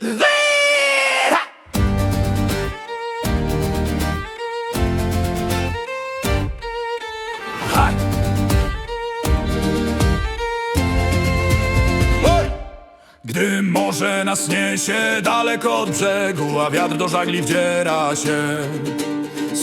There Gdy morze nas niesie daleko od brzegu, a wiatr do żagli wdziera się.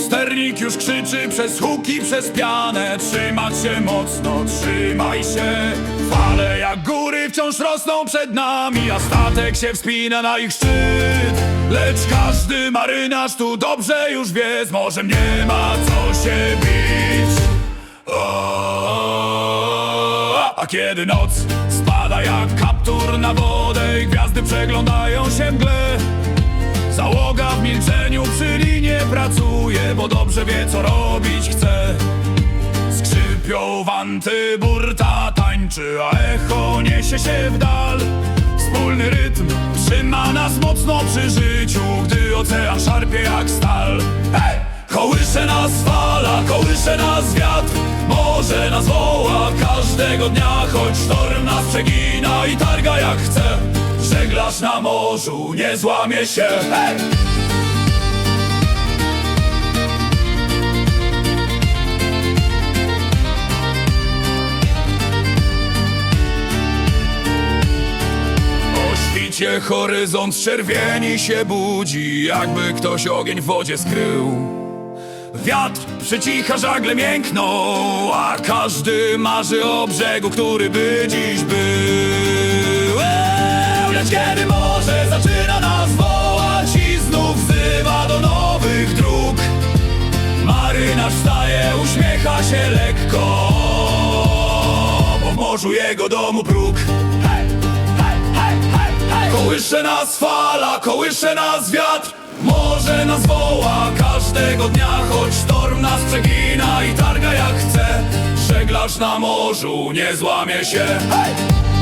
Sternik już krzyczy przez huki, przez pianę. Trzymać się mocno, trzymaj się. Fale jak góry wciąż rosną przed nami A statek się wspina na ich szczyt. Lecz każdy marynarz tu dobrze już wie Z morzem nie ma co się bić. A kiedy noc spada jak kaptur na wodę I gwiazdy przeglądają się mgle Załoga w milczeniu przy linie pracuje, bo dobrze wie co robić chce. Skrzypią wanty, burta tańczy, a echo niesie się w dal. Wspólny rytm trzyma nas mocno przy życiu, gdy ocean szarpie jak stal. Hej! Kołysze nas fala, kołysze nas wiatr Morze nas każdego dnia Choć sztorm nas przegina i targa jak chce. Żeglarz na morzu nie złamie się. Hej! Świcie horyzont czerwieni się budzi Jakby ktoś ogień w wodzie skrył Wiatr przycicha, żagle miękną A każdy marzy o brzegu, który by dziś był. Eee, Lecz kiedy morze zaczyna nas wołać I znów wzywa do nowych dróg Marynarz wstaje, uśmiecha się lekko Bo w morzu jego domu próg. Kołysze nas fala, kołysze nas wiatr Morze nas woła każdego dnia Choć sztorm nas przegina i targa jak chce Żeglarz na morzu nie złamie się hej!